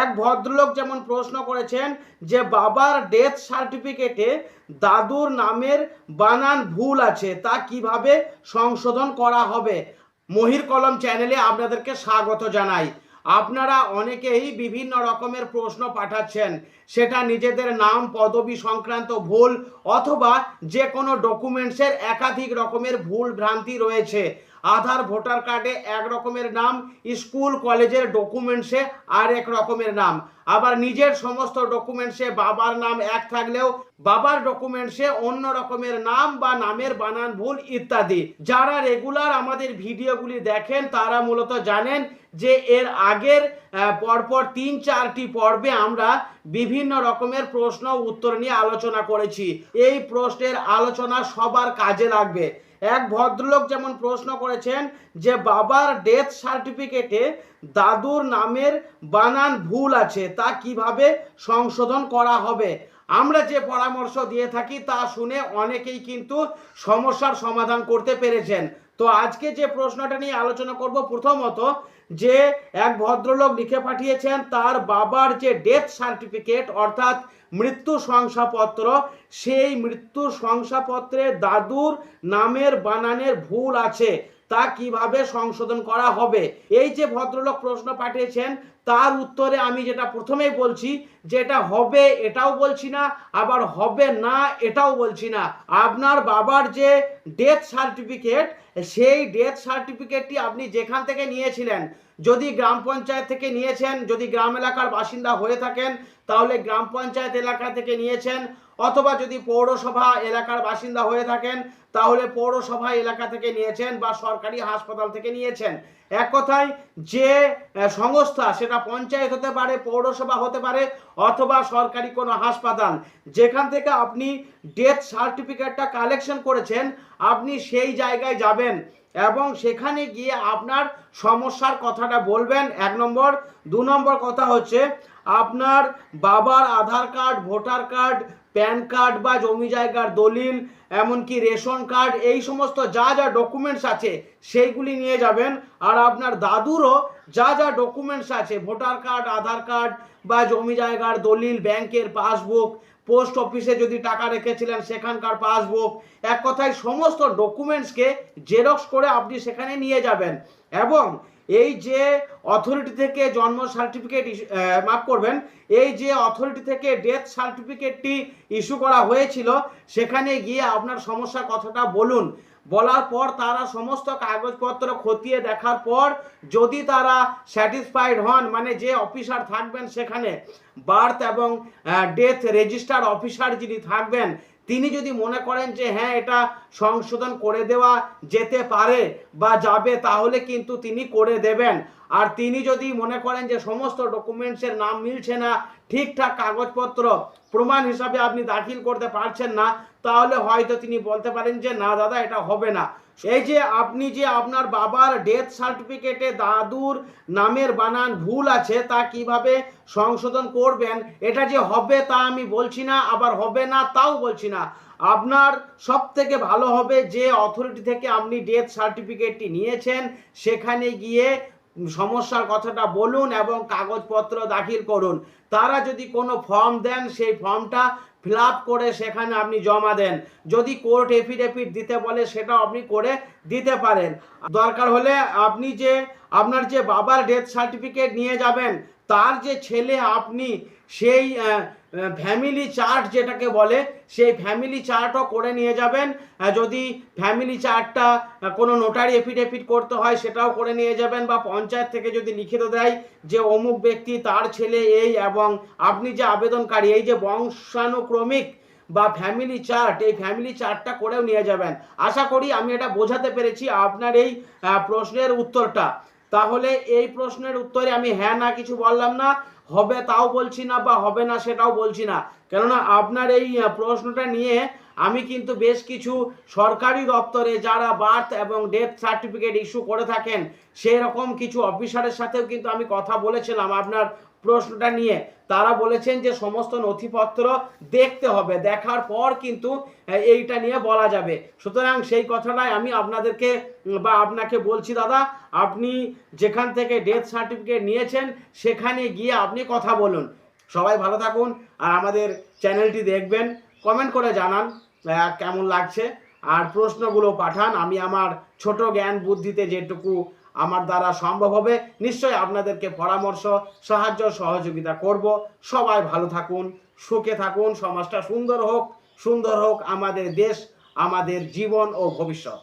এক ভদ্রলোক যেমন প্রশ্ন করেছেন যে বাবার ডেথ সার্টিফিকেটে দাদুর নামের বানান ভুল আছে, তা কীভাবে সংশোধন করা হবে? মহির কলম চ্যানেলে আপনাদেরকে স্বাগত জানাই। আপনারা অনেকেই বিভিন্ন রকমের প্রশ্ন পাঠাচ্ছেন, সেটা নিজেদের নাম, পদবি সংক্রান্ত ভুল, অথবা যে কোনো ডকুমেন্টসের একাধিক রকমের ভুল ভ্রান্তি রয়েছে। আধার, ভোটার কার্ডে এক রকমের নাম, স্কুল, কলেজের ডকুমেন্টসে আর এক রকমের নাম। আবার নিজের সমস্ত ডকুমেন্টসে বাবার নাম এক থাকলেও বাবার ডকুমেন্টসে অন্য রকমের নাম বা নামের বানান ভুল ইত্যাদি। যারা রেগুলার আমাদের ভিডিওগুলি দেখেন, তারা মূলত জানেন যে এর আগের পরপর তিন চারটি পর্বে আমরা বিভিন্ন রকমের প্রশ্ন উত্তর নিয়ে আলোচনা করেছি। এই প্রশ্নের আলোচনা সবার কাজে লাগবে। এক ভদ্রলোক যেমন প্রশ্ন করেছেন যে বাবার ডেথ সার্টিফিকেটে দাদুর নামের বানান ভুল আছে, তা কীভাবে সংশোধন করা হবে? আমরা যে পরামর্শ দিয়ে থাকি তা শুনে অনেকেই কিন্তু সমস্যার সমাধান করতে পেরেছেন। তো আজকে যে প্রশ্নটা নিয়ে আলোচনা করব প্রথমত যে এক ভদ্রলোক লিখে পাঠিয়েছেন, তার বাবার যে ডেথ সার্টিফিকেট অর্থাৎ মৃত্যু শংসাপত্র, সেই মৃত্যু শংসাপত্রে দাদুর নামের বানানের ভুল আছে। তা কীভাবে সংশোধন করা হবে? এই যে ভদ্রলোক প্রশ্ন পাঠিয়েছেন, তার উত্তরে আমি যেটা প্রথমেই বলছি, যেটা হবে এটাও বলছি না, আবার হবে না এটাও বলছি না। আপনার বাবার যে ডেথ সার্টিফিকেট সেই ডেথ সার্টিফিকেটটি আপনি যেখান থেকে নিয়েছিলেন, যদি গ্রাম পঞ্চায়েত থেকে নিয়েছেন, যদি গ্রাম এলাকার বাসিন্দা হয়ে থাকেন, তাহলে গ্রাম পঞ্চায়েত এলাকা থেকে নিয়েছেন অথবা যদি পৌরসভা এলাকার বাসিন্দা হয়ে থাকেন, তাহলে পৌরসভা এলাকা থেকে নিয়েছেন বা সরকারি হাসপাতাল থেকে নিয়েছেন। এক কথায়, যে সংস্থা, সেটা পঞ্চায়েত হতে পারে, পৌরসভা হতে পারে, অথবা সরকারি কোনো হাসপাতাল, যেখান থেকে আপনি ডেথ সার্টিফিকেটটা কালেকশন করেছেন, আপনি সেই জায়গায় যাবেন এবং সেখানে গিয়ে আপনার সমস্যার কথাটা বলবেন। এক নম্বর। দু নম্বর কথা হচ্ছে, আপনার বাবার Aadhaar card, voter card PAN card বা জমি জায়গার দলিল, এমনকি রেশন কার্ড, এই সমস্ত যা যা ডকুমেন্টস আছে, সেইগুলি নিয়ে যাবেন। আর আপনার দাদুরও যা যা ডকুমেন্টস আছে, ভোটার কার্ড, আধার কার্ড বা জমি জায়গার দলিল, ব্যাংকের পাসবুক, পোস্ট অফিসে যদি টাকা রেখেছিলেন, সেখানকার পাসবুক, এক কথায় সমস্ত ডকুমেন্টসকে জেরক্স করে আপনি সেখানে নিয়ে যাবেন। এবং এই যে অথরিটি থেকে জন্ম সার্টিফিকেট মাফ করবেন। এই যে অথরিটি থেকে ডেথ সার্টিফিকেটটি ইস্যু করা হয়েছিল, সেখানে গিয়ে আপনার সমস্যার কথাটা বলুন। বলার পর তারা সমস্ত কাগজপত্র খতিয়ে দেখার পর যদি তারা স্যাটিসফাইড হন মানে যে অফিসার থাকবেন সেখানে বার্থ এবং ডেথ রেজিস্টার অফিসার যিনি থাকবেন, তিনি যদি মনে করেন যে হ্যাঁ এটা সংশোধন করে দেওয়া যেতে পারে বা যাবে, তাহলে কিন্তু তিনি করে দেবেন। আর তিনি যদি মনে করেন যে সমস্ত ডকুমেন্টসের নাম মিলছে না, ঠিকঠাক কাগজপত্র, প্রমাণ হিসাবে আপনি দাখিল করতে পারছেন না, তাহলে হয়তো তিনি বলতে পারেন যে না দাদা, এটা হবে না। এই যে আপনি যে আপনার বাবার ডেথ সার্টিফিকেটে দাদুর নামের বানান ভুল আছে, তা কীভাবে সংশোধন করবেন? এটা যে হবে তা আমি বলছি না, আবার হবে না তাও বলছি না। আপনার সব থেকে ভালো হবে যে অথরিটি থেকে আপনি ডেথ সার্টিফিকেটটি নিয়েছেন, সেখানে গিয়ে সমস্যার কথাটা বলুন এবং কাগজপত্র দাখিল করুন। তারা যদি কোনো ফর্ম দেন, সেই ফর্মটা ফিল করে সেখানে আপনি জমা দেন। যদি কোর্ট এফিডেভিট দিতে বলে সেটা আপনি করে দিতে পারেন। দরকার হলে আপনি যে, আপনার যে বাবার ডেথ সার্টিফিকেট নিয়ে যাবেন তার যে ছেলে আপনি, সেই ফ্যামিলি চার্ট যেটাকে বলে, সেই ফ্যামিলি চার্টও করে নিয়ে যাবেন। যদি ফ্যামিলি চার্টটা কোনো নোটারি এফিডেভিট করতে হয়, সেটাও করে নিয়ে যাবেন বা পঞ্চায়েত থেকে যদি লিখিত দেয় যে অমুক ব্যক্তি তার ছেলে এই এবং আপনি যে আবেদনকারী, এই যে বংশানুক্রমিক বা ফ্যামিলি চার্ট এই ফ্যামিলি চার্টটা করেও নিয়ে যাবেন। আশা করি আমি এটা বোঝাতে পেরেছি আপনার এই প্রশ্নের উত্তরটা। তাহলে এই প্রশ্নের উত্তরে আমি হ্যাঁ না কিছু বললাম না, হবে তাও বলছি না বা হবে না সেটাও বলছি না। কেননা আপনার এই প্রশ্নটা নিয়ে আমি কিন্তু বেশ কিছু সরকারি দপ্তরে যারা বার্থ এবং ডেথ সার্টিফিকেট ইস্যু করে থাকেন, সেরকম কিছু অফিসারের সাথেও কিন্তু আমি কথা বলেছিলাম আপনার প্রশ্নটা নিয়ে। তারা বলেছেন যে সমস্ত নথিপত্র দেখতে হবে, দেখার পর কিন্তু এইটা নিয়ে বলা যাবে। সুতরাং সেই কথাটাই আমি আপনাদেরকে বা আপনাকে বলছি দাদা, আপনি যেখান থেকে ডেথ সার্টিফিকেট নিয়েছেন, সেখানে গিয়ে আপনি কথা বলুন। সবাই ভালো থাকুন আর আমাদের চ্যানেলটি দেখবেন। কমেন্ট করে জানান কেমন লাগছে। আর প্রশ্নগুলো পাঠান, আমি আমার ছোট জ্ঞান বুদ্ধিতে যেটুকু আমার দ্বারা সম্ভব হবে, নিশ্চয়ই আপনাদেরকে পরামর্শ, সাহায্য, সহযোগিতা করব। সবাই ভালো থাকুন, সুখে থাকুন, সমাজটা সুন্দর হোক সুন্দর হোক আমাদের দেশ, আমাদের জীবন ও ভবিষ্যৎ।